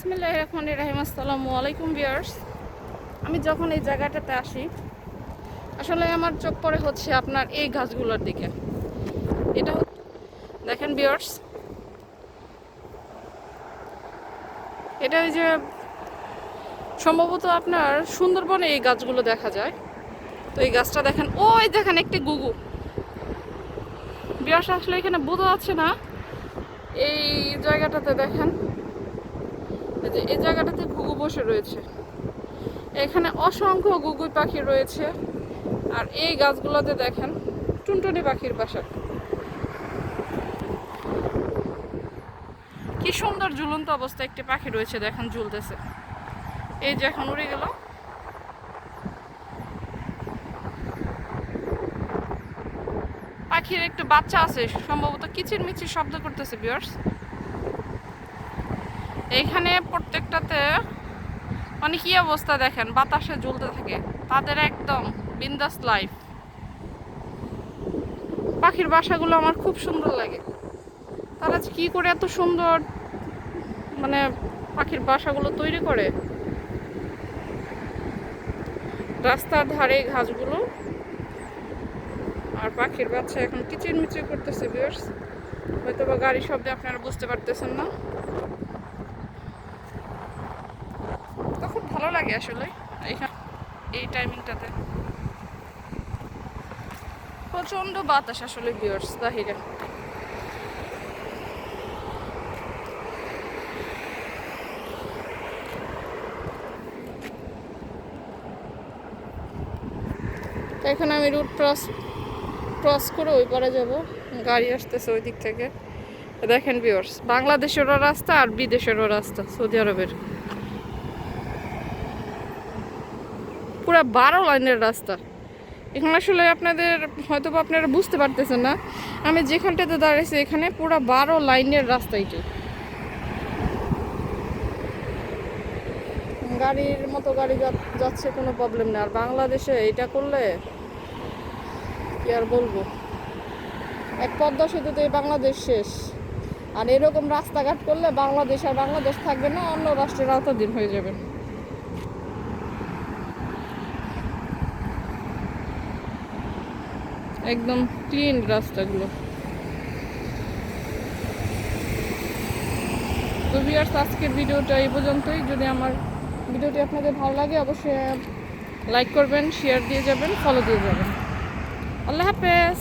বিসমিল্লাহ রহমান রাহিম আসসালামু আলাইকুম বিয়ার্স আমি যখন এই জায়গাটাতে আসি, আসলে আমার চোখ পড়ে হচ্ছে আপনার এই গাছগুলোর দিকে। এটা দেখেন বিয়ার্স এটা ওই যে সম্ভবত আপনার সুন্দরবনে এই গাছগুলো দেখা যায়। তো এই গাছটা দেখেন, ওই দেখেন একটি গুগু। বিয়ার্স আসলে এখানে বোঝা যাচ্ছে না, এই জায়গাটাতে দেখেন। এই জায়গাটাতে ঘুঘু বসে রয়েছে। এখানে অসংখ্য গুগুই পাখি রয়েছে। আর এই গাছগুলোতে দেখেন, টুনটুনি পাখির বাসা। কি সুন্দর ঝুলন্ত অবস্থায় একটি পাখি রয়েছে, দেখেন ঝুলতেছে। এই যে এখন উড়ে গেল। পাখির একটু বাচ্চা আছে, সম্ভবত কিচির মিচির শব্দ করতেছে বিয়ার্স এখানে প্রত্যেকটাতে মানে কি অবস্থা দেখেন? বাতাসে ঝুলতে থাকে। তাদের একদম বিন্দাস লাইফ পাখির বাসাগুলো আমার খুব সুন্দর লাগে। তারা কি করে এত সুন্দর মানে পাখির বাসাগুলো তৈরি করে? রাস্তার ধারে ঘাসগুলো। আর পাখির বাচ্চা এখন কিচির মিচির করতেছে বিয়ার্স হয়তো বা গাড়ি শব্দে আপনারা বুঝতে পারতেছেন না তো খুব ভালো লাগে আসলে। এই টাইমিংটাতে প্রচণ্ড বাতাস আসলে বিয়ার্স বাহিরে। তো এখন আমি রুট ক্রস ক্রস করে ওই পারে যাব। গাড়ি আসতেছে ওই দিক থেকে। দেখেন বিয়ার্স বাংলাদেশেরও রাস্তা আর বিদেশেরও রাস্তা, সৌদি আরবের। পুরো বারো লাইনের রাস্তা। এখানে আসলে আপনাদের হয়তো আপনারা বুঝতে পারতেছেন না। আমি যেখানটাতে দাঁড়িয়েছি এখানে পুরো বারো লাইনের রাস্তা এটি। গাড়ির মতো গাড়ি যাচ্ছে কোনো প্রবলেম নেই। আর বাংলাদেশে এটা করলে কি আর বলব? এক পদ্মা সেতুতে বাংলাদেশ শেষ। আর এরকম রাস্তাঘাট করলে বাংলাদেশ আর বাংলাদেশ থাকবে না, অন্য রাষ্ট্রের আওতাধীন হয়ে যাবে। একদম ক্লিন রাস্তাগুলো। তো ভিউয়ার্স আজকের ভিডিওটা এই পর্যন্তই। যদি আমার ভিডিওটি আপনাদের ভালো লাগে, অবশ্যই লাইক করবেন শেয়ার দিয়ে যাবেন ফলো দিয়ে যাবেন। আল্লাহ হাফেজ।